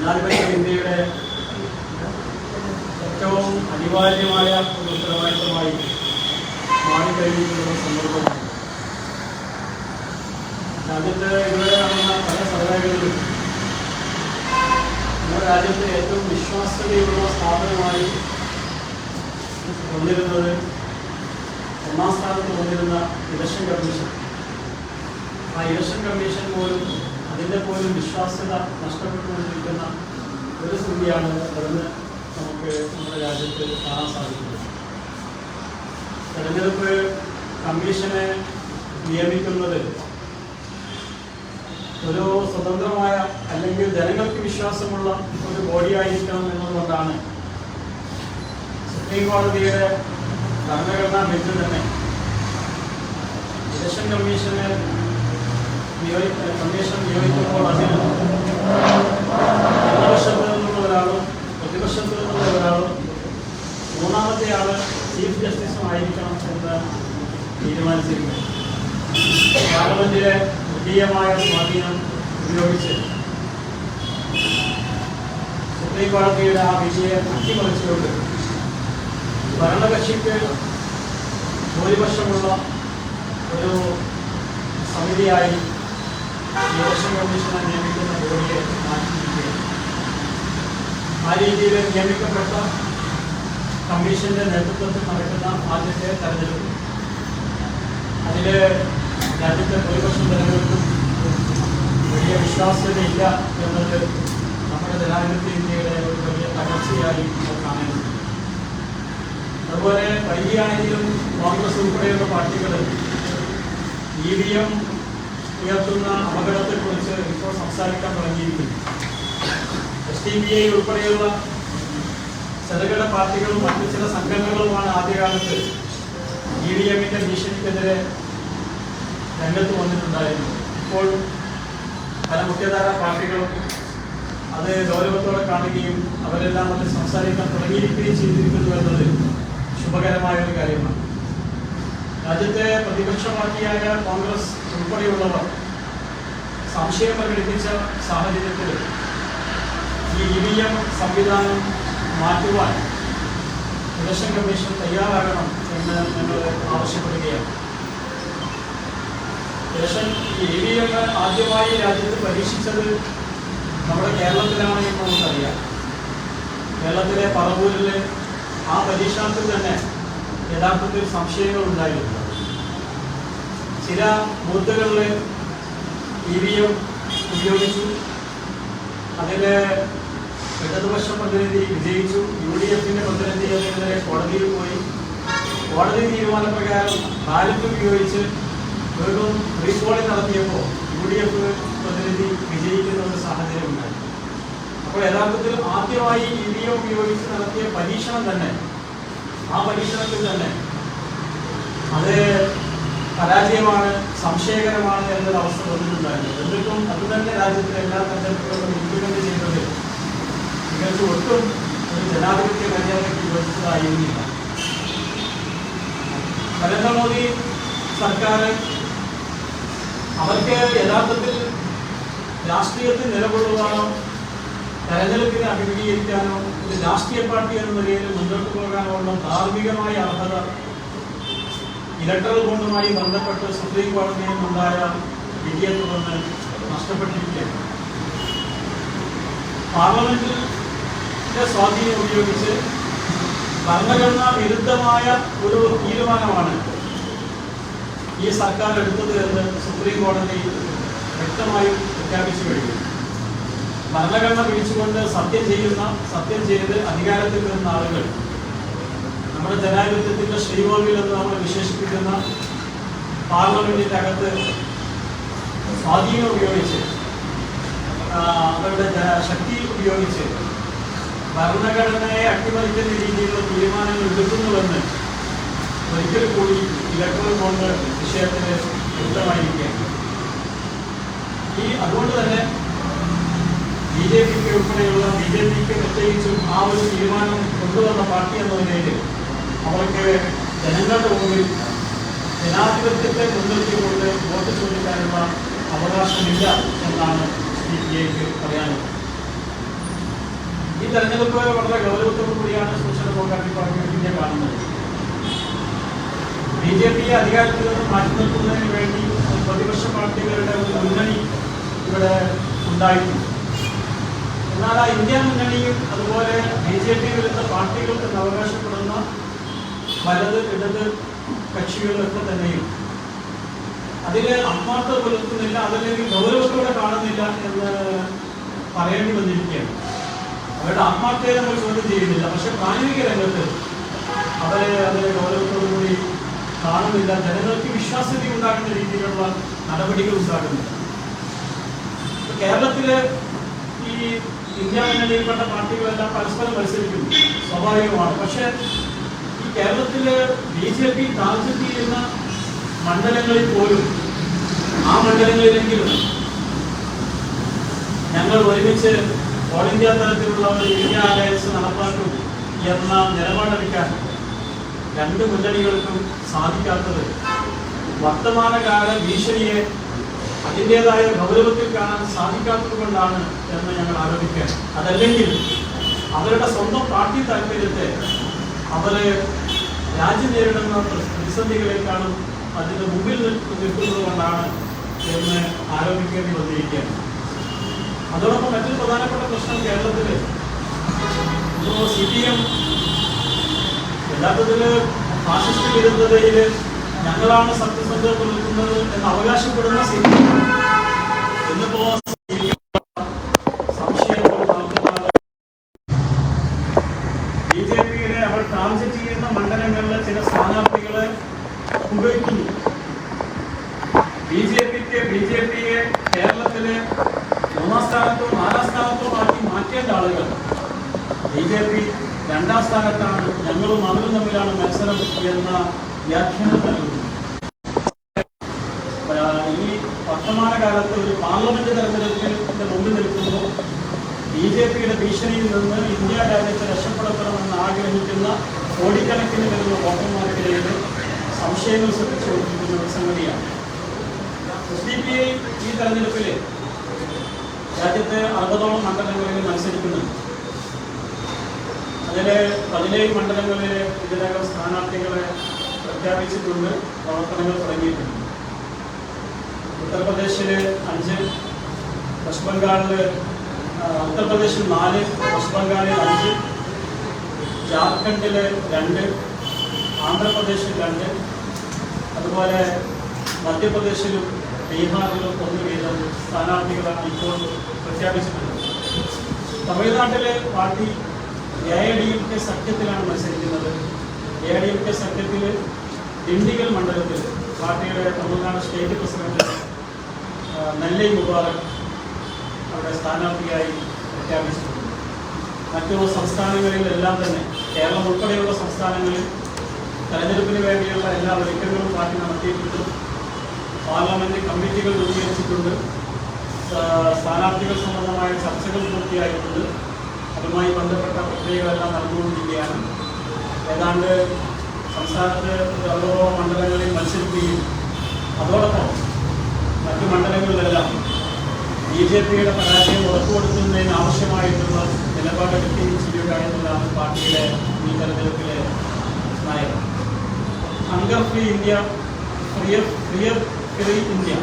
ജനാധിപത്യ ഇന്ത്യയുടെ ഏറ്റവും അനിവാര്യമായ ഒരു ഉത്തരവാദിത്തമായി മാറിക്കഴിഞ്ഞിട്ടുള്ള സന്ദർഭമാണ്. രാജ്യത്ത് ഇതുവരെ നടന്ന പല സർവേകളിലും നമ്മുടെ രാജ്യത്തെ ഏറ്റവും വിശ്വാസ്യതയുള്ള സ്ഥാപനമായി വന്നിരുന്നത് ഒന്നാം സ്ഥാനത്ത് വന്നിരുന്ന ഇലക്ഷൻ കമ്മീഷൻ. ആ ഇലക്ഷൻ കമ്മീഷൻ പോലും അതിന്റെ പോലും വിശ്വാസ്യത നഷ്ടപ്പെട്ടുകൊണ്ടിരിക്കുന്ന ഒരു സ്ഥിതിയാണ് അതെന്ന് നമുക്ക് നമ്മുടെ രാജ്യത്ത് കാണാൻ സാധിക്കുന്നത് തെരഞ്ഞെടുപ്പ് കമ്മീഷനെ നിയമിക്കുന്നത് ഒരു സ്വതന്ത്രമായ അല്ലെങ്കിൽ ജനങ്ങൾക്ക് വിശ്വാസമുള്ള ഒരു ബോഡിയായിരിക്കണം എന്നതുകൊണ്ടാണ് സുപ്രീം കോടതിയുടെ ഭരണഘടനാ ബെഞ്ച് തന്നെ. ഇലക്ഷൻ കമ്മീഷനെ കമ്മീഷൻ നിയോഗിക്കുമ്പോൾ അതിൽ പ്രതിപക്ഷത്ത് നിന്നുള്ള ഒരാളും പ്രതിപക്ഷത്തിൽ നിന്നുള്ള ഒരാളും മൂന്നാമത്തെ ആൾ ചീഫ് ജസ്റ്റിസും ആയിരിക്കണം എന്ന് തീരുമാനിച്ചിരിക്കുന്നത് പാർലമെന്റിലെ മൃഗീയമായ സ്വാധീനം ഉപയോഗിച്ച് സുപ്രീം കോടതിയുടെ ആ വിധിയെ അട്ടിമറിച്ചുകൊണ്ട് ഭരണകക്ഷിക്ക് ഭൂരിപക്ഷമുള്ള ഒരു സമിതിയായി ഇലക്ഷൻ കമ്മീഷനെ നിയമിക്കുന്ന ബോഡിയെ മാറ്റിയിരിക്കുകയാണ്. ആ രീതിയിൽ നിയമിക്കപ്പെട്ട കമ്മീഷന്റെ നേതൃത്വത്തിൽ നടക്കുന്ന ആദ്യത്തെ തെരഞ്ഞെടുപ്പ്. അതിൽ രാജ്യത്തെ ഭൂരിപക്ഷം ജനങ്ങൾക്കും വലിയ വിശ്വാസ്യതയില്ല എന്നത് നമ്മുടെ ജനാധിപത്യ ഇന്ത്യയുടെ ഒരു വലിയ തകർച്ചയായി നമ്മൾ കാണുന്നു. അതുപോലെ വൈകിയാണെങ്കിലും കോൺഗ്രസ് ഉൾപ്പെടെയുള്ള പാർട്ടികൾ ഇ വി എം ഉയർത്തുന്ന അപകടത്തെക്കുറിച്ച് ഇപ്പോൾ സംസാരിക്കാൻ തുടങ്ങിയിരിക്കുന്നു. എസ് ടി ബി ഐ ഉൾപ്പെടെയുള്ള ചെറുകിട പാർട്ടികളും മറ്റു ചില സംഘടനകളുമാണ് ആദ്യകാലത്ത് ഇ വി എമ്മിന്റെ ഭീഷണിക്കെതിരെ രംഗത്ത് വന്നിട്ടുണ്ടായിരുന്നു ഇപ്പോൾ പല മുഖ്യധാര പാർട്ടികളും അത് ഗൗരവത്തോടെ കാണുകയും അവരെല്ലാം അത് സംസാരിക്കാൻ തുടങ്ങിയിരിക്കുകയും ചെയ്തിരിക്കുന്നു എന്നത് ശുഭകരമായ ഒരു കാര്യമാണ്. രാജ്യത്തെ പ്രതിപക്ഷ പാർട്ടിയായ കോൺഗ്രസ് ഉൾപ്പെടെയുള്ളവർ സംശയം പ്രകടിപ്പിച്ച സാഹചര്യത്തിൽ ഈ ഇ വി എം സംവിധാനം മാറ്റുവാൻ ഇലക്ഷൻ കമ്മീഷൻ തയ്യാറാകണം എന്ന് ഞങ്ങൾ ആവശ്യപ്പെടുകയാണ്. ഇലക്ഷൻ ഇ വി എം ആദ്യമായി രാജ്യത്ത് പരീക്ഷിച്ചത് നമ്മുടെ കേരളത്തിലാണ് എന്ന് നമുക്കറിയാം. കേരളത്തിലെ പറവൂരിൽ ആ പരീക്ഷണത്തിൽ തന്നെ യഥാർത്ഥത്തിൽ സംശയങ്ങൾ ഉണ്ടായിരുന്നു. ചില ബൂത്തുകളിൽ ഇ വി എം ഉപയോഗിച്ചു. അതിൽ ഇടതുപക്ഷ പ്രതിനിധി വിജയിച്ചു. യു ഡി എഫിന്റെ പ്രതിനിധി അതിനെതിരെ കോടതിയിൽ പോയി. കോടതി തീരുമാനപ്രകാരം ബാലറ്റ് ഉപയോഗിച്ച് വീണ്ടും റീപോളിംഗ് നടത്തിയപ്പോൾ യു ഡി എഫ് പ്രതിനിധി വിജയിക്കുന്ന ഒരു സാഹചര്യം ഉണ്ടായി. അപ്പോൾ യഥാർത്ഥത്തിൽ ആദ്യമായി ഇ വി എം ഉപയോഗിച്ച് നടത്തിയ പരീക്ഷണം തന്നെ ആ പരീക്ഷണത്തിൽ തന്നെ. അത് പരാജയമാണ് സംശയകരമാണ് എന്നൊരു അവസ്ഥ വന്നിട്ടുണ്ടായിരുന്നു. എന്നിട്ടും അത് തന്നെ രാജ്യത്തിൽ എല്ലാ തെരഞ്ഞെടുപ്പുകളും ഇംപ്ലിമെന്റ് ചെയ്തത് നിങ്ങൾക്ക് ഒട്ടും ഒരു ജനാധിപത്യ മര്യാദയ്ക്ക് യോജിച്ചതായിരുന്നില്ല. നരേന്ദ്രമോദി സർക്കാർ അവർക്ക് യഥാർത്ഥത്തിൽ രാഷ്ട്രീയത്തിൽ നിലകൊള്ളുവാനോ തെരഞ്ഞെടുപ്പിനെ അഭിമുഖീകരിക്കാനോ ഒരു രാഷ്ട്രീയ പാർട്ടി എന്ന നിലയിൽ മുന്നോട്ട് പോകാനുള്ള ധാർമ്മികമായ അർഹത ഇലക്ട്രൽ ബോണ്ടുമായി ബന്ധപ്പെട്ട് സുപ്രീം കോടതിയിൽ നിന്നുണ്ടായ വിധിയെ തുടർന്ന് നഷ്ടപ്പെട്ടിരിക്കുകയാണ്. പാർലമെന്റിന്റെ സ്വാധീനം ഉപയോഗിച്ച് ഭരണഘടനാ വിരുദ്ധമായ ഒരു തീരുമാനമാണ് ഈ സർക്കാർ എടുത്തത് എന്ന് സുപ്രീം കോടതി വ്യക്തമായും പ്രഖ്യാപിച്ചു കഴിഞ്ഞു. ഭരണഘടന പിടിച്ചുകൊണ്ട് സത്യം ചെയ്യുന്ന സത്യം ചെയ്ത് അധികാരത്തിൽ നിന്ന ആളുകൾ നമ്മുടെ ജനാധിപത്യത്തിന്റെ ശ്രീകോവിൽ എന്ന് നമ്മൾ വിശേഷിപ്പിക്കുന്ന പാർലമെന്റിന്റെ അകത്ത് സ്വാധീനം ഉപയോഗിച്ച് അവരുടെ ശക്തി ഉപയോഗിച്ച് ഭരണഘടനയെ അട്ടിമറിക്കുന്ന രീതിയിലുള്ള തീരുമാനങ്ങൾ എടുക്കുന്നുവെന്ന് ഒരിക്കൽ കൂടി ഇലക്ട്രൽ ബോണ്ട് വിഷയത്തിന് വ്യക്തമായിരിക്കുകയാണ്. ഈ അതുകൊണ്ട് തന്നെ ബി ജെ പിക്ക് ഉൾപ്പെടെയുള്ള ബി ജെ പിക്ക് പ്രത്യേകിച്ചും ആ ഒരു തീരുമാനം കൊണ്ടുവന്ന പാർട്ടി എന്ന നിലയിൽ അവർക്ക് ജനങ്ങളുടെ മുമ്പിൽ ജനാധിപത്യത്തെ മുൻനിർത്തിക്കൊണ്ട് വോട്ട് ചോദിക്കാനുള്ള അവകാശമില്ല എന്നാണ് സി പി ഐക്ക് പറയാനുള്ളത്. ഈ തെരഞ്ഞെടുപ്പ് വളരെ ഗൗരവത്തോടു കൂടിയാണ് സോഷ്യൽ ഡെമോക്രാറ്റിക് പാർട്ടി ഇന്ത്യ കാണുന്നത്. ബി ജെ പിയെ അധികാരത്തിൽ നിന്ന് മാറ്റി നിർത്തുന്നതിന് വേണ്ടി പ്രതിപക്ഷ പാർട്ടികളുടെ ഒരു മുന്നണി ഇവിടെ ഉണ്ടായിട്ടുണ്ട്. എന്നാൽ ആ ഇന്ത്യ മുന്നണിയും അതുപോലെ ബി ജെ പി വിരുദ്ധ പാർട്ടികൾക്ക് അവകാശപ്പെടുന്ന വലത് ഇടത് കക്ഷികളിലൊക്കെ തന്നെയും. അതിൽ അമ്മാർത്ത പുലർത്തുന്നില്ല അതല്ലെങ്കിൽ ഗൗരവത്തോടെ കാണുന്നില്ല എന്ന് പറയേണ്ടി വന്നിരിക്കുകയാണ്. അവരുടെ ആത്മാർത്ഥയെ നമ്മൾ ചോദ്യം ചെയ്യുന്നില്ല. പക്ഷെ പ്രായോഗിക രംഗത്ത് അവരെ അത് ഗൗരവത്തോടു കൂടി കാണുന്നില്ല. ജനങ്ങൾക്ക് വിശ്വാസ്യത ഉണ്ടാകുന്ന രീതിയിലുള്ള നടപടികൾ ഉണ്ടാകുന്നില്ല. കേരളത്തിലെ ഈ ഇന്ത്യ മുന്നണിയിൽപ്പെട്ട പാർട്ടികളെല്ലാം പരസ്പരം മത്സരിക്കുന്നു. സ്വാഭാവികമാണ്. പക്ഷെ ഈ കേരളത്തിൽ ബി ജെ പി താഴ്ച ചെയ്യുന്ന മണ്ഡലങ്ങളിൽ പോലും ആ മണ്ഡലങ്ങളിലെങ്കിലും ഞങ്ങൾ ഒരുമിച്ച് ഓൾ ഇന്ത്യ തലത്തിലുള്ള ഒരു ഇന്ത്യ അലയൻസ് നടപ്പാക്കും എന്ന നിലപാടെടുക്കാൻ രണ്ട് മുന്നണികൾക്കും സാധിക്കാത്തത് വർത്തമാനകാല ഭീഷണിയെ അതിന്റെതായ ഗൗരവത്തിൽ കാണാൻ സാധിക്കാത്തത് കൊണ്ടാണ് എന്ന് ഞങ്ങൾ ആരോപിക്കുകയാണ് അതല്ലെങ്കിൽ അവരുടെ സ്വന്തം പാർട്ടി താല്പര്യത്തെ അവരെ രാജ്യം നേരിടുന്ന പ്രതിസന്ധികളെക്കാളും അതിന് മുമ്പിൽ നിൽക്കു- നിൽക്കുന്നത് കൊണ്ടാണ് എന്ന് ആരോപിക്കേണ്ടി വന്നിരിക്കുകയാണ്. അതോടൊപ്പം മറ്റൊരു പ്രധാനപ്പെട്ട പ്രശ്നം കേരളത്തിൽ ഇപ്പോൾ സി പി എം യഥാർത്ഥത്തിൽ ഫാസിസ്റ്റ് വിരുദ്ധതയിൽ ഞങ്ങളാണ് സത്യസന്ധത പുലർത്തുന്നത് എന്ന് അവകാശപ്പെടുന്ന രണ്ടാം സ്ഥാനത്താണ്. ഞങ്ങളും അവരും തമ്മിലാണ് മത്സരം എന്ന വ്യാഖ്യാനം നൽകുന്നു ആ, ഈ വർത്തമാന കാലത്ത് ഒരു പാർലമെന്റ് തെരഞ്ഞെടുപ്പിന്റെ മുമ്പിൽ നിൽക്കുമ്പോൾ ബി ജെ പിയുടെ ഭീഷണിയിൽ നിന്ന് ഇന്ത്യ രാജ്യത്തെ രക്ഷപ്പെടുത്തണമെന്ന് ആഗ്രഹിക്കുന്ന കോടിക്കണക്കിന് വരുന്ന വോട്ടർമാർക്കിടയിൽ സംശയങ്ങൾ സൃഷ്ടിച്ചുകൊണ്ടിരിക്കുന്ന ഒരു സംഗതിയാണ്. എസ് ഡി പി ഐ ഈ തെരഞ്ഞെടുപ്പിൽ രാജ്യത്തെ അറുപതോളം മണ്ഡലങ്ങളിൽ മത്സരിക്കുന്നുണ്ട്. അതിലെ പതിനേഴ് മണ്ഡലങ്ങളിൽ ഇതിനകം സ്ഥാനാർത്ഥികളെ പ്രഖ്യാപിച്ചിട്ടുണ്ട് പ്രവർത്തനങ്ങൾ തുടങ്ങിയിട്ടുണ്ട്. ഉത്തർപ്രദേശിൽ അഞ്ച് വെസ്റ്റ് ബംഗാളിൽ ഉത്തർപ്രദേശിൽ നാല് വെസ്റ്റ് ബംഗാളിൽ അഞ്ച് ജാർഖണ്ഡിൽ രണ്ട് ആന്ധ്രാപ്രദേശിൽ രണ്ട് അതുപോലെ മധ്യപ്രദേശിലും ബീഹാറിലും ഒന്ന് വീതം സ്ഥാനാർത്ഥികളാണ് ഇപ്പോൾ പ്രഖ്യാപിച്ചിട്ടുള്ളത്. തമിഴ്നാട്ടിലെ party A I D M K സഖ്യത്തിലാണ് മത്സരിക്കുന്നത്. A I D M K സഖ്യത്തിൽ Dindigul മണ്ഡലത്തിൽ പാർട്ടിയുടെ തമിഴ്നാട് സ്റ്റേറ്റ് പ്രസിഡന്റ് നെല്ലൈ മുബാറക് അവിടെ സ്ഥാനാർത്ഥിയായി പ്രഖ്യാപിച്ചിട്ടുണ്ട്. മറ്റു സംസ്ഥാനങ്ങളിലെല്ലാം തന്നെ കേരളം ഉൾപ്പെടെയുള്ള സംസ്ഥാനങ്ങളിൽ തെരഞ്ഞെടുപ്പിന് വേണ്ടിയുള്ള എല്ലാ ഒരുക്കങ്ങളും പാർട്ടി നടത്തിയിട്ടുണ്ട്. പാർലമെന്റ് കമ്മിറ്റികൾ രൂപീകരിച്ചിട്ടുണ്ട്. സ്ഥാനാർത്ഥികൾ സംബന്ധമായ ചർച്ചകൾ പൂർത്തിയായിട്ടുണ്ട്. അതുമായി ബന്ധപ്പെട്ട പ്രക്രിയകളെല്ലാം നടന്നുകൊണ്ടിരിക്കുകയാണ്. ഏതാണ്ട് സംസ്ഥാനത്ത് ഗൗരവ മണ്ഡലങ്ങളിൽ മത്സരിക്കുകയും അതോടൊപ്പം മറ്റു മണ്ഡലങ്ങളിലെല്ലാം ബി ജെ പിയുടെ പരാജയം ഉറപ്പുവരുത്തുന്നതിന് ആവശ്യമായിട്ടുള്ള നിലപാടെടുക്കുകയും ചെയ്യുക എന്നുള്ളതാണ് പാർട്ടിയുടെ ഈ തെരഞ്ഞെടുപ്പിലെ നയം. Hunger free India fear fear free India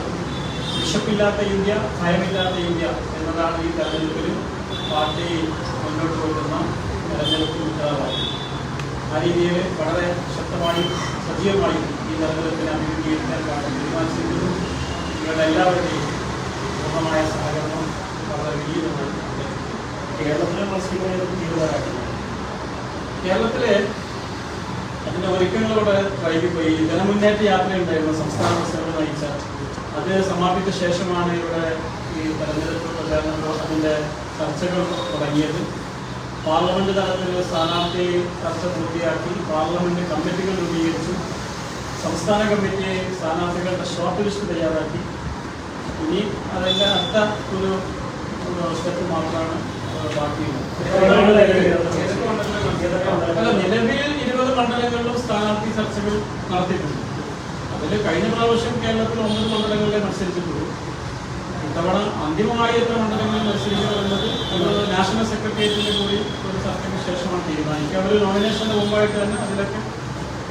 വിശപ്പില്ലാത്ത India ഭയമില്ലാത്ത ഇന്ത്യ എന്നതാണ് ഈ തെരഞ്ഞെടുപ്പിൽ പാർട്ടി മുന്നോട്ട് പോകുന്ന തെരഞ്ഞെടുപ്പ് മുദ്രാവാക്യം ആ രീതിയിൽ വളരെ ശക്തമായും സജീവമായും ഈ തെരഞ്ഞെടുപ്പിനെ അഭിമുഖീകരിക്കാൻ പാർട്ടി തീരുമാനിച്ചിരിക്കുന്നു. നിങ്ങളുടെ എല്ലാവരുടെയും പൂർണമായ സഹകരണം വളരെ വിനീതമാണ് കേരളത്തിലെ മത്സ്യബന്ധനം തീരുമാനമാക്കുന്നത് കേരളത്തിലെ അതിന്റെ ഒരുക്കങ്ങളോട് വൈകിപ്പോയി ജനമുന്നേറ്റ യാത്രയുണ്ടായിരുന്നു. സംസ്ഥാന പ്രസിഡന്റ് നയിച്ച. അത് സമാപിച്ച ശേഷമാണ് ഇവിടെ ഈ തെരഞ്ഞെടുപ്പ് പ്രചാരണങ്ങളോ അതിന്റെ ചർച്ചകൾ തുടങ്ങിയത്. പാർലമെന്റ് തലത്തിൽ സ്ഥാനാർത്ഥി ചർച്ച പൂർത്തിയാക്കി. പാർലമെന്റ് കമ്മിറ്റികൾ രൂപീകരിച്ചു. സംസ്ഥാന കമ്മിറ്റി സ്ഥാനാർത്ഥികളുടെ ഷോർട്ട് ലിസ്റ്റ് തയ്യാറാക്കി. ഇനി അതിന്റെ അടുത്ത ഒരു സ്റ്റെപ്പ് മാത്രമാണ് നിലവിൽ ഇരുപത് മണ്ഡലങ്ങളിലും സ്ഥാനാർത്ഥി ചർച്ചകൾ നടത്തിയിട്ടുണ്ട്. അതിൽ കഴിഞ്ഞ പ്രാവശ്യം കേരളത്തിൽ ഒമ്പത് മണ്ഡലങ്ങളിലെ മത്സരിച്ചിട്ടുള്ളൂ. ഇത്തവണ അന്തിമമായി എത്ര മണ്ഡലങ്ങളിൽ മത്സരിക്കണമെന്നത് ഒരു നാഷണൽ സെക്രട്ടേറിയറ്റിന്റെ കൂടി ഒരു ചർച്ചയ്ക്ക് ശേഷമാണ് തീരുമാനിക്കുക അവർ നോമിനേഷന്റെ മുമ്പായിട്ട് തന്നെ അതിലൊക്കെ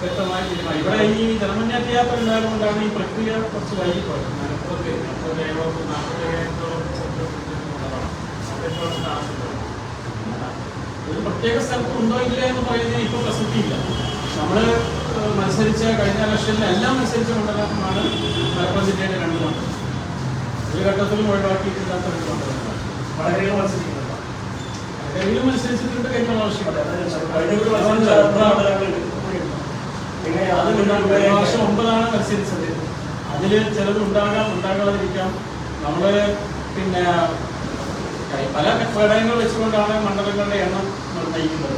വ്യക്തമായി തീരുമാനം. ഇവിടെ ഈ ജനമുന്നേറ്റ യാത്ര ഉണ്ടായതുകൊണ്ടാണ് ഈ പ്രക്രിയ കുറച്ച് വൈകിപ്പോയത്. ഒരു പ്രത്യേക സ്ഥലത്ത് ഉണ്ടോ ഇല്ല എന്ന് പറയുന്നത് ഇപ്പോൾ പ്രസക്തിയില്ല. നമ്മൾ മത്സരിച്ച കഴിഞ്ഞ ഇലക്ഷനിൽ എല്ലാം മത്സരിച്ച മണ്ഡലമാണ് മലപ്പുറം ജില്ലയുടെ രണ്ട് മണ്ഡലം. ഒരു ഘട്ടത്തിലും ഒഴിവാക്കിയിട്ടില്ലാത്ത രണ്ട് മണ്ഡലങ്ങളാണ് വളരെ മത്സരിക്കുന്നുണ്ട്. വടകരയിലും മത്സരിച്ചിട്ടുണ്ട് കഴിഞ്ഞ പ്രാവശ്യം. കഴിഞ്ഞ പ്രാവശ്യം ഒമ്പതാണ് മത്സരിച്ചത്. അതിൽ ചിലത് ഉണ്ടാകാം ഉണ്ടാകാതിരിക്കാം. നമ്മൾ പിന്നെ പല ഘടകങ്ങൾ വെച്ചുകൊണ്ടാണ് മണ്ഡലങ്ങളുടെ എണ്ണം നിർണയിക്കുന്നത്.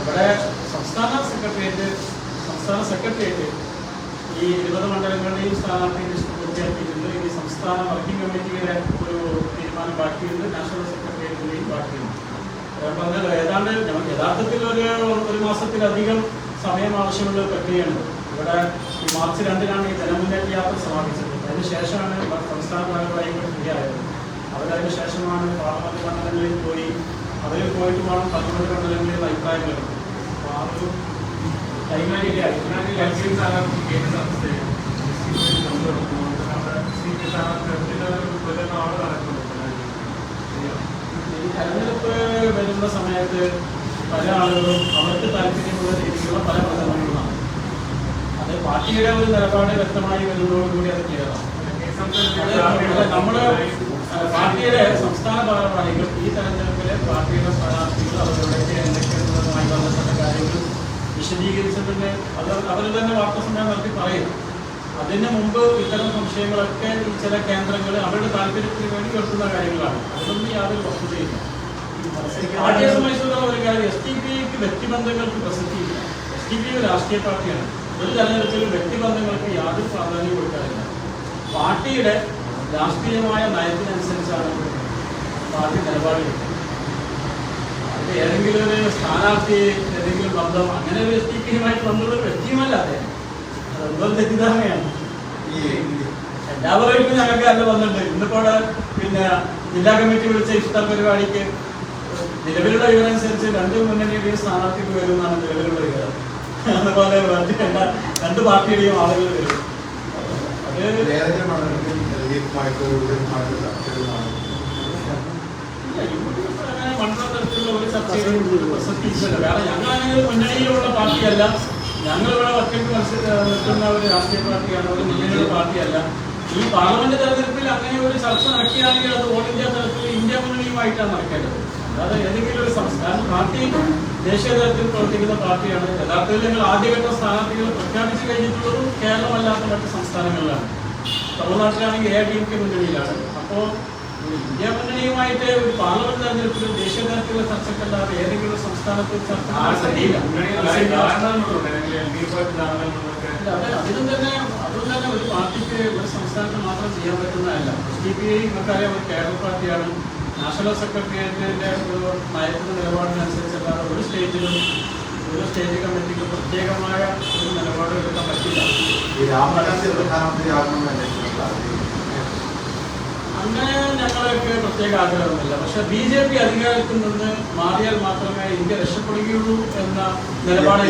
ഇവിടെ സംസ്ഥാന സെക്രട്ടേറിയറ്റ് സംസ്ഥാന സെക്രട്ടേറിയറ്റ് ഈ ഇരുപത് മണ്ഡലങ്ങളുടെയും സ്ഥാനാർത്ഥിയുടെ പൂർത്തിയാക്കിയിട്ടുണ്ട് ഇനി സംസ്ഥാന വർക്കിംഗ് കമ്മിറ്റിയുടെ ഒരു തീരുമാനം ബാക്കിയുണ്ട്. നാഷണൽ സെക്രട്ടേറിയറ്റിന്റെയും ബാക്കിയുണ്ട്. അപ്പം പറഞ്ഞത് ഏതാണ്ട് യഥാർത്ഥത്തിൽ ഒരു ഒരു മാസത്തിലധികം സമയം ആവശ്യമുള്ള പ്രക്രിയയാണ്. ഇവിടെ ഈ മാർച്ച് രണ്ടിനാണ് ഈ ജനമുന്നേറ്റ യാത്ര സമാപിച്ചത്. അതിനുശേഷമാണ് സംസ്ഥാന ഭാരവാഹികൾ കൂടിയായത് അവരതിന് ശേഷമാണ് പാർലമെന്റ് മണ്ഡലങ്ങളിൽ പോയി അവരിൽ പോയിട്ട് വേണം പന്ത്രണ്ട് മണ്ഡലങ്ങളിൽ അഭിപ്രായങ്ങൾ. അപ്പോൾ ആ ഒരു തെരഞ്ഞെടുപ്പ് വരുന്ന സമയത്ത് പല ആളുകളും അവർക്ക് താല്പര്യമുള്ള രീതിയിലുള്ള പല പ്രചരണങ്ങളാണ് അത് പാർട്ടിയുടെ ഒരു നിലപാട് വ്യക്തമായി വരുന്നതോടുകൂടി അത് ക്ലിയറാണ് നമ്മൾ പാർട്ടിയുടെ സംസ്ഥാന ഭാരവാഹികൾ ഈ തെരഞ്ഞെടുപ്പിലെ പാർട്ടിയുടെ സ്ഥാനാർത്ഥികൾ അവരുടെ എന്തൊക്കെയുള്ളതുമായി ബന്ധപ്പെട്ട കാര്യങ്ങൾ വിശദീകരിച്ചിട്ടുണ്ട്. അത് അവർ തന്നെ വാർത്താ സമ്മേളനം നടത്തി പറയും. അതിന് മുമ്പ് ഇത്തരം സംശയങ്ങളൊക്കെ ഈ ചില കേന്ദ്രങ്ങൾ അവരുടെ താല്പര്യത്തിന് വേണ്ടി കേൾക്കുന്ന കാര്യങ്ങളാണ്. അതൊന്നും യാതൊരു വസ്തുതയില്ല. പാർട്ടിയെ സംബന്ധിച്ചിടത്തോളം ഒരു കാര്യം എസ് ടി പിക്ക് വ്യക്തിബന്ധങ്ങൾക്ക് പ്രസക്തിയില്ല. എസ് ടി പി ഒരു രാഷ്ട്രീയ പാർട്ടിയാണ്. ഒരു തെരഞ്ഞെടുപ്പിലും വ്യക്തിബന്ധങ്ങൾക്ക് യാതൊരു പ്രാധാന്യം കൊടുക്കാറില്ല. പാർട്ടിയുടെ രാഷ്ട്രീയമായ നയത്തിനനുസരിച്ചാണ് പാർട്ടി നിലപാട് അത് ഏതെങ്കിലും ഒരു സ്ഥാനാർത്ഥി ഏതെങ്കിലും ബന്ധം അങ്ങനെ ഒരു പിയുമായിട്ട് ബന്ധമുള്ള വ്യക്തിയുമല്ലാതെ തെറ്റിദ്ധാരണയാണ്. എല്ലാവരും ഞങ്ങൾക്ക് നല്ല ബന്ധമുണ്ട്. ഇന്നിപ്പോ പിന്നെ ജില്ലാ കമ്മിറ്റി വിളിച്ച ഇഷ്ട പരിപാടിക്ക് നിലവിലുള്ള വിവരമനുസരിച്ച് രണ്ട് മുന്നണിയുടെയും സ്ഥാനാർത്ഥിക്ക് വരുമെന്നാണ് നിലവിലുള്ള വിവരം. അതുപോലെ മറ്റ് രണ്ട് പാർട്ടിയുടെയും ആളുകൾ വരും അത്. കാരണം ഞങ്ങൾ അങ്ങനെ മുന്നണിയിലുള്ള പാർട്ടിയല്ല ഞങ്ങൾ ഇവിടെ ഒറ്റയ്ക്ക് നിൽക്കുന്ന ഒരു രാഷ്ട്രീയ പാർട്ടിയാണ് ഒരു മുന്നണിയുടെ പാർട്ടിയല്ല ഈ പാർലമെന്റ് തെരഞ്ഞെടുപ്പിൽ അങ്ങനെ ഒരു ചർച്ച നടക്കുകയാണെങ്കിൽ അത് ഓൾ ഇന്ത്യ തലത്തിൽ ഇന്ത്യ മുന്നണിയുമായിട്ടാണ് നടക്കേണ്ടത് അതായത് ഏതെങ്കിലും ഒരു സംസ്ഥാന പാർട്ടി ദേശീയ തലത്തിൽ പ്രവർത്തിക്കുന്ന പാർട്ടിയാണ്. യഥാർത്ഥത്തിൽ ഞങ്ങൾ ആദ്യഘട്ട സ്ഥാനാർത്ഥികൾ പ്രഖ്യാപിച്ചു കഴിഞ്ഞിട്ടുള്ളതും കേരളമല്ലാത്ത മറ്റ് സംസ്ഥാനങ്ങളിലാണ്. തമിഴ്നാട്ടിലാണെങ്കിൽ എ ഡി എം കെ മുന്നണിയിലാണ്. അപ്പോൾ ഇന്ത്യ മുന്നണിയുമായിട്ട് ഒരു പാർലമെന്റ് തെരഞ്ഞെടുപ്പിലും ദേശീയ തലത്തിലുള്ള ചർച്ചക്കല്ലാതെ ഏതെങ്കിലും സംസ്ഥാനത്ത് ചർച്ച അത് അതിലും തന്നെ അതും തന്നെ ഒരു പാർട്ടിക്ക് ഒരു സംസ്ഥാനത്ത് മാത്രം ചെയ്യാൻ പറ്റുന്നതല്ല. സി ഡി പി ഐ നമുക്കറിയാം ഒരു കേരള പാർട്ടിയാണ്. നാഷണൽ സെക്രട്ടേറിയറ്റിന്റെ ഒരു നയത്തിന്റെ നിലപാടിനനുസരിച്ചല്ലാതെ ഒരു സ്റ്റേറ്റിലും ഒരു സ്റ്റേറ്റ് കമ്മിറ്റിക്ക് പ്രത്യേകമായ ഒരു നിലപാട് എടുക്കാൻ പറ്റില്ല. ഈ രാഹുൽ ഗാന്ധി പ്രധാനമന്ത്രി അങ്ങനെ ഞങ്ങൾക്ക് പ്രത്യേക ആഗ്രഹമൊന്നുമില്ല. പക്ഷെ ബി ജെ പി അധികാരത്തിൽ നിന്ന് മാറിയാൽ മാത്രമേ ഇന്ത്യ രക്ഷപ്പെടുകയുള്ളൂ എന്ന നിലപാട്.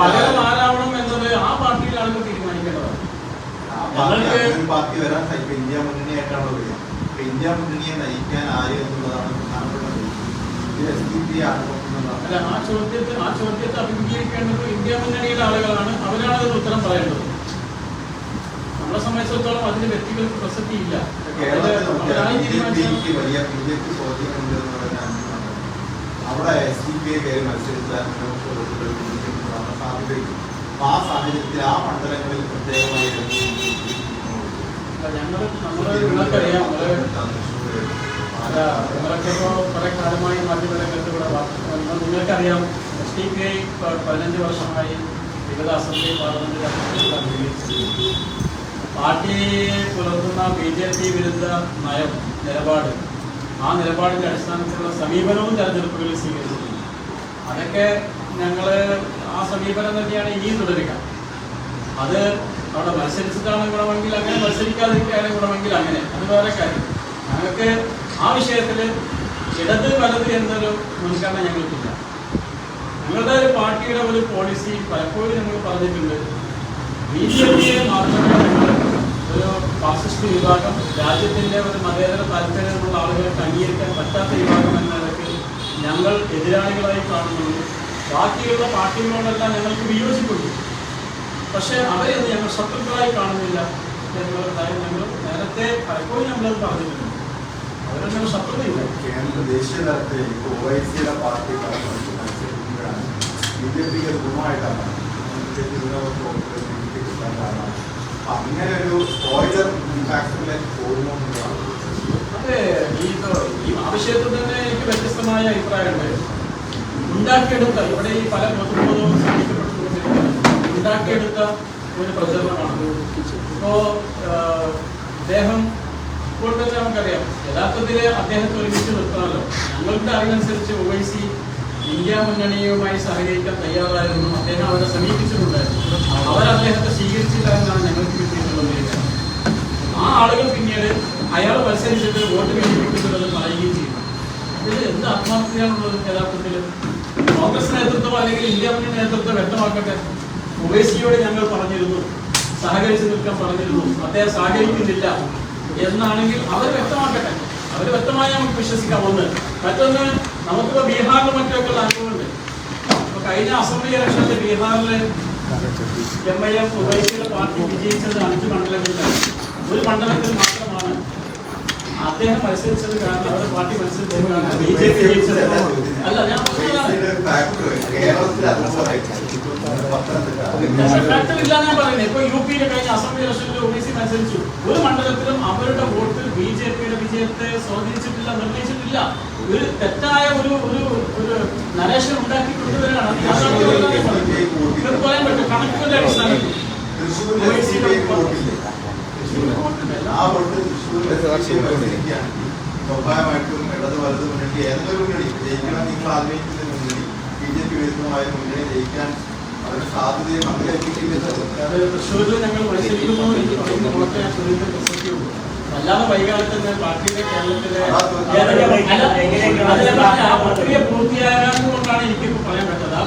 പകരം ആരാവണം എന്നത് ആ പാർട്ടിയിലാണ് തീരുമാനിക്കേണ്ടത്. ഞങ്ങൾക്ക് പാർട്ടി വരാൻ ഇന്ത്യ ഇന്ത്യ മുന്നണിയെ നയിക്കാൻ ആര് എന്നുള്ളതാണ് പ്രധാനപ്പെട്ട ഇത് എസ് ഡി പി അല്ല ആ ചോദ്യത്തെ ആ ചോദ്യത്തെ അഭിമുഖീകരിക്കേണ്ടത് ഇന്ത്യ മുന്നണിയിലെ ആളുകളാണ്. അവരാണ് അതിന് ഉത്തരം പറയേണ്ടത്. നമ്മളെ സംബന്ധിച്ചിടത്തോളം അതിന് വ്യക്തികൾക്ക് പ്രസക്തിയില്ല കേരളത്തിൽ വലിയ ബി ജെ പി സ്വാധീനമുണ്ട് എന്ന് അഞ്ച് അവിടെ എസ് ഡി പി ഐ കയറി മത്സരിച്ചാൽ സാധ്യതയും ആ സാഹചര്യത്തിൽ ആ മണ്ഡലങ്ങളിൽ പ്രത്യേകമായി ഞങ്ങൾ നമ്മൾ നിങ്ങൾക്കറിയാം നമ്മൾ അല്ല, നിങ്ങളൊക്കെ ഇപ്പോൾ കുറെ കാലമായി മാധ്യമരംഗത്ത് ഇവിടെ വാ- നിങ്ങൾ- നിങ്ങൾക്കറിയാം എസ് ടി പി ഐ വർഷമായി വിവിധ അസംബ്ലി പാർലമെന്റ് അംഗീകരിച്ചിട്ടുണ്ട് പാർട്ടി പുലർത്തുന്ന ബി ജെ പി വിരുദ്ധ നയം നിലപാട്. ആ നിലപാടിന്റെ അടിസ്ഥാനത്തിലുള്ള സമീപനവും തെരഞ്ഞെടുപ്പുകളിൽ സ്വീകരിച്ചിട്ടുണ്ട്. അതൊക്കെ ഞങ്ങൾ ആ സമീപനം തന്നെയാണ് ഇനിയും തുടരുക. അത് അവിടെ മത്സരിച്ചിട്ടാണ് ഗുണമെങ്കിൽ അങ്ങനെ മത്സരിക്കാതിരിക്കാണ് ഗുണമെങ്കിൽ അങ്ങനെ. അത് വേറെ കാര്യം. ഞങ്ങൾക്ക് ആ വിഷയത്തിൽ ഇടത് വലത് എന്നൊരു മുൻഗണന ഞങ്ങൾക്കില്ല. ഞങ്ങളുടെ ഒരു പാർട്ടിയുടെ ഒരു പോളിസി പലപ്പോഴും ഞങ്ങൾ പറഞ്ഞിട്ടുണ്ട്. ബി ജെ പിയെ മാത്രമേ ഒരു ഫാസിസ്റ്റ് വിഭാഗം രാജ്യത്തിന്റെ ഒരു മതേതര താല്പര്യമുള്ള ആളുകൾക്ക് അംഗീകരിക്കാൻ പറ്റാത്ത വിഭാഗം എന്ന നിലയ്ക്ക് ഞങ്ങൾ എതിരാളികളായി കാണുന്നുണ്ട്. ബാക്കിയുള്ള പാർട്ടികളോടെല്ലാം ഞങ്ങൾക്ക് വിയോജിപ്പുണ്ട്. പക്ഷേ അവരെ ഞങ്ങൾ ശത്രുക്കളായി കാണുന്നില്ല എന്നുള്ള കാര്യം ഞങ്ങൾ നേരത്തെ പലപ്പോഴും ഞങ്ങളത് പറഞ്ഞിട്ടുണ്ട് അവരെ ഞങ്ങൾ ശത്രുതയില്ല. കേന്ദ്ര ദേശീയ തലത്തിൽ ഇപ്പോൾ ഒ ഐ സിയുടെ പാർട്ടി മത്സരിക്കുമ്പോഴാണ് ബി ജെ പിക്ക് അത് ഗുണമായിട്ടാണ് ബി ജെ പി കിട്ടാൻ കാരണം അങ്ങനെ ഒരു സ്പോയിലർ ഫാക്ടറിലേക്ക് പോകുന്നു അതെ ഈ ഈ ആവശ്യത്തിൽ തന്നെ എനിക്ക് വ്യത്യസ്തമായ അഭിപ്രായമുണ്ട്. ഉണ്ടാക്കിയെടുത്ത ഇവിടെ ഈ പല സൃഷ്ടിക്കപ്പെട്ടുകൊണ്ടിരിക്കുന്നത് ഉണ്ടാക്കിയെടുത്ത ഒരു പ്രചരണമാണ്. ഇപ്പോ അദ്ദേഹം ഇപ്പോൾ തന്നെ നമുക്കറിയാം. യഥാർത്ഥത്തിൽ അദ്ദേഹത്തെ ഒരുമിച്ച് നിർത്തണമല്ലോ ഞങ്ങളുടെ അറിവനുസരിച്ച് ഒ ഐ സി ഇന്ത്യ മുന്നണിയുമായി സഹകരിക്കാൻ തയ്യാറായിരുന്നു. അദ്ദേഹം അവരെ സമീപിച്ചിട്ടുണ്ടായിരുന്നു. അവർ അദ്ദേഹത്തെ സ്വീകരിച്ചില്ല എന്നാണ് ഞങ്ങൾക്ക് കിട്ടിയിട്ടുള്ളത് ആ ആളുകൾ പിന്നീട് അയാൾ മത്സരിച്ചിട്ട് വോട്ട് വേണ്ടിപ്പിക്കുന്നുള്ളത് പറയുകയും ചെയ്തു. ഇതിൽ എന്ത് ആത്മാർത്ഥതയാണുള്ളത് യഥാർത്ഥത്തിൽ കോൺഗ്രസ് നേതൃത്വം അല്ലെങ്കിൽ ഇന്ത്യ മുന്നണി നേതൃത്വം വ്യക്തമാക്കട്ടെ? ഒവൈസിയോട് ഞങ്ങൾ പറഞ്ഞിരുന്നു. സഹകരിച്ച് നിൽക്കാൻ പറഞ്ഞിരുന്നു. അദ്ദേഹം സഹകരിക്കുന്നില്ല. എന്നാണെങ്കിൽ അവർ വ്യക്തമാക്കട്ടെ. അവർ വ്യക്തമായി നമുക്ക് വിശ്വസിക്കാം ഒന്ന് മറ്റൊന്ന് നമുക്കിപ്പോ ബീഹാറിലും മറ്റൊക്കെ അനുഭവമുണ്ട്. കഴിഞ്ഞ അസംബ്ലി ഇലക്ഷനിൽ ബീഹാറിൽ എം ഐ എം ഉവേശിയുടെ പാർട്ടി വിജയിച്ചത് അഞ്ച് മണ്ഡലങ്ങളിലാണ് ഒരു മണ്ഡലത്തിൽ മാത്രമാണ് അദ്ദേഹം മത്സരിച്ചത് കാരണം അവരുടെ പാർട്ടി മത്സരിച്ചത് ബി ജെ പി ജയിച്ചത്. അല്ല ഞാൻ കേരളത്തിൽ പത്തനംതിട്ട. ഞാൻ പറയുന്നത് ഇപ്പൊ യു പിയിലെ കഴിഞ്ഞ അസംബ്ലി ഇലക്ഷനിൽ ഒ സി മത്സരിച്ചു. ഒരു മണ്ഡലത്തിലും അവരുടെ വോട്ട് ബി ജെ പിയുടെ വിജയത്തെ സ്വാധീനിച്ചിട്ടില്ല നിർണയിച്ചിട്ടില്ല. ഒരു തെറ്റായ ഒരു ഒരു ഒരു നരേഷൻ ഉണ്ടാക്കി. ഇത് പറയാൻ പറ്റും. കണക്കുകളുടെ അടിസ്ഥാനത്തിൽ സ്വാഭാവികമായിട്ടും ഇടത് വലത് മുന്നണി ഏതൊരു മുന്നണി ജയിക്കണം നിങ്ങൾ ആഗ്രഹിക്കുന്ന മുന്നണി ബി ജെ പി വിരുദ്ധമായ മുന്നണി ജയിക്കാൻ അവരുടെ സാധ്യതയും പ്രസക്തിയുള്ളൂ അല്ലാതെ വൈകാലത്ത് തന്നെ പാർട്ടിയുടെ കേരളത്തിലെ അതാ ഏതൊക്കെ- അല്ല, ആ പ്രക്രിയ പൂർത്തിയാകാൻ കൊണ്ടാണ് എനിക്കിപ്പോൾ പറയാൻ പറ്റുന്നത് ആ